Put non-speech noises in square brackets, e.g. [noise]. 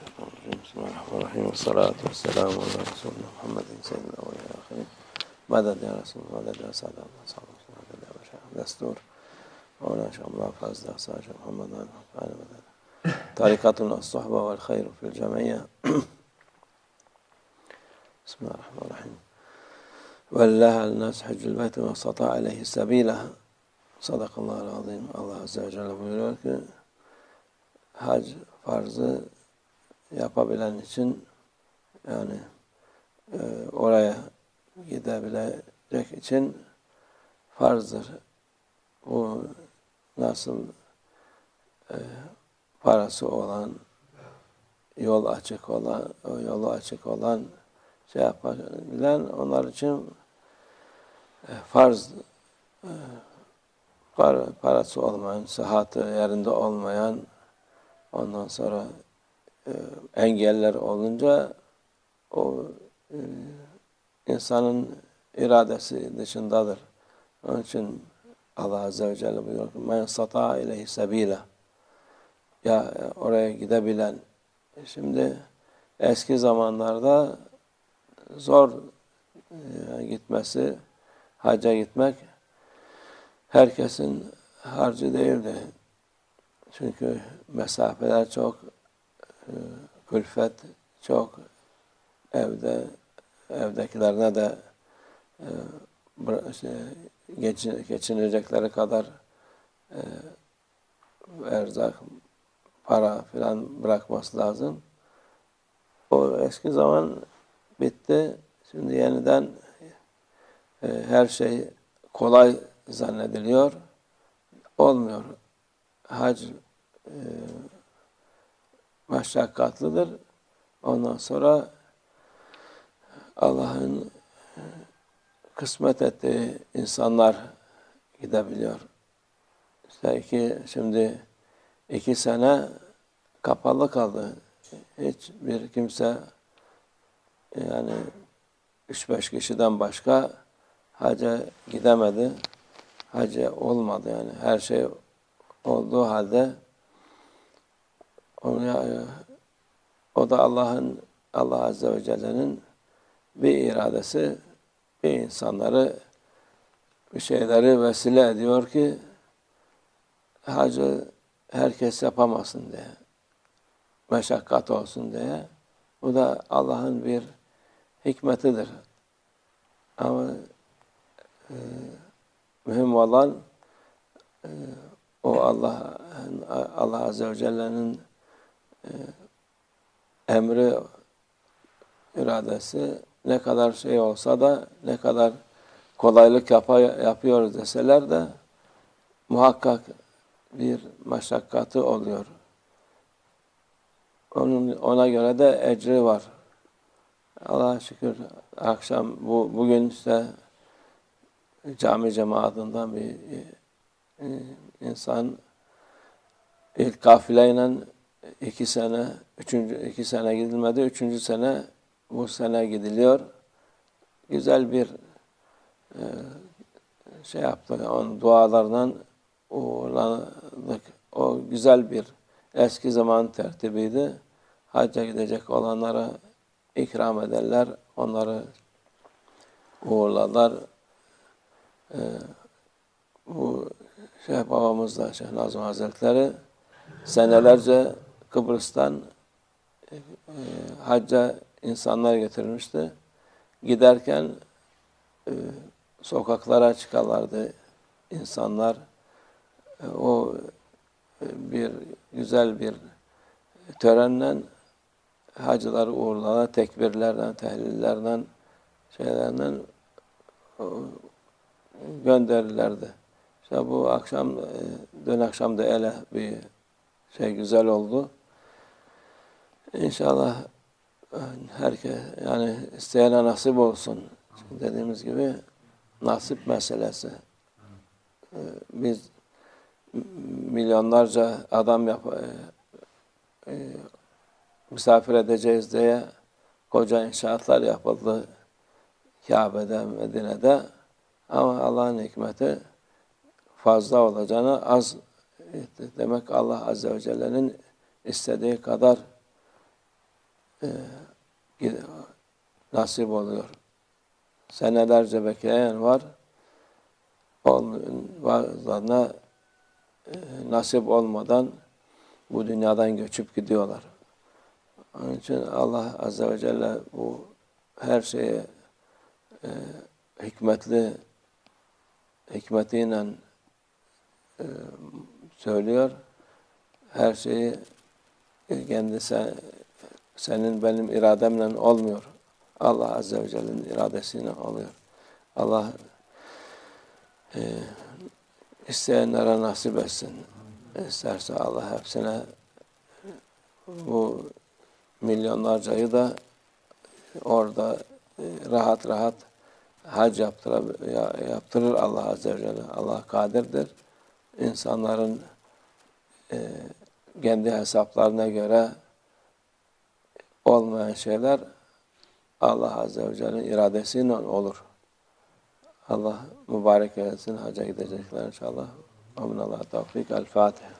[clears throat] بسم الله الرحمن الرحيم. والصلاة والسلام على رسولنا محمد سيد الأولين والآخرين مدد يا رسول الله مدد يا سادة الله صلى الله عليه مدد يا بشر؟ دستور. وما شاء الله فاز دعساج محمد على مدد طريقتنا الصحبة والخير في الجمعية. بسم الله الرحمن الرحيم. ولله الناس حج البيت وما استطاع عليه سبيله. صدق الله العظيم. Celle buyuruyor ki hac farzı yapabilen için yani e, oraya gidebilecek için farzdır. Bu nasıl e, parası olan, yol açık olan, o yolu açık olan şey yapabilen onlar için e, farz e, par, parası olmayan, sıhhatı yerinde olmayan ondan sonra e, engeller olunca o e, insanın iradesi dışındadır. Onun için Allah Azze ve Celle buyuruyor ki men sata ileyhi sebile ya oraya gidebilen şimdi eski zamanlarda zor e, gitmesi hacca gitmek herkesin harcı değildi. Çünkü mesafeler çok, e, külfet çok, evde evdekilerine de e, geçin, geçinecekleri kadar e, erzak, para filan bırakması lazım. O eski zaman bitti. Şimdi yeniden e, her şey kolay zannediliyor. Olmuyor. Hac meşakkatlıdır. Ondan sonra Allah'ın kısmet ettiği insanlar gidebiliyor. İşte iki, şimdi iki sene kapalı kaldı. Hiç bir kimse yani üç beş kişiden başka haca gidemedi. Hacı olmadı yani. Her şey olduğu halde onu, o da Allah'ın Allah Azze ve Celle'nin bir iradesi bir insanları bir şeyleri vesile ediyor ki hacı herkes yapamasın diye. Meşakkat olsun diye. Bu da Allah'ın bir hikmetidir. Ama e, mühim olan e, o Allah Allah Azze ve Celle'nin e, emri iradesi ne kadar şey olsa da ne kadar kolaylık yap yapıyoruz deseler de muhakkak bir meşakkatı oluyor. Onun ona göre de ecri var. Allah'a şükür akşam bu bugün işte cami cemaatinden bir e, insan ilk kafileyle iki sene, üçüncü iki sene gidilmedi, üçüncü sene bu sene gidiliyor. Güzel bir e, şey yaptı, onun dualarından uğurladık. O güzel bir eski zaman tertibiydi. Hacca gidecek olanlara ikram ederler, onları uğurlarlar. Ee, bu Şeyh babamız da Şeyh Nazım Hazretleri senelerce Kıbrıs'tan e, hacca insanlar getirmişti. Giderken e, sokaklara çıkarlardı insanlar. E, o e, bir güzel bir törenle hacıları uğurlana tekbirlerden, tehlillerden, şeylerden gönderirlerdi. İşte bu akşam, e, dün akşam da ele bir şey güzel oldu. İnşallah e, herkes yani isteyene nasip olsun. Çünkü dediğimiz gibi nasip meselesi. E, biz milyonlarca adam yap, e, misafir edeceğiz diye koca inşaatlar yapıldı Kabe'de, Medine'de. Ama Allah'ın hikmeti fazla olacağını az demek Allah Azze ve Celle'nin istediği kadar e, nasip oluyor. Senelerce bekleyen var. Bazılarına e, nasip olmadan bu dünyadan göçüp gidiyorlar. Onun için Allah Azze ve Celle bu her şeye e, hikmetli hikmetiyle e, söylüyor. Her şeyi kendi sen- senin benim irademle olmuyor. Allah Azze ve Celle'nin iradesiyle oluyor. Allah e, isteyenlere nasip etsin. İsterse Allah hepsine bu milyonlarcayı da orada e, rahat rahat hac yaptırır, yaptırır Allah Azze ve Celle. Allah kadirdir. İnsanların e, kendi hesaplarına göre olmayan şeyler Allah Azze ve Celle'nin iradesiyle olur. Allah mübarek eylesin. Hacca gidecekler inşallah. Amin Allah tevfik. El Fatiha.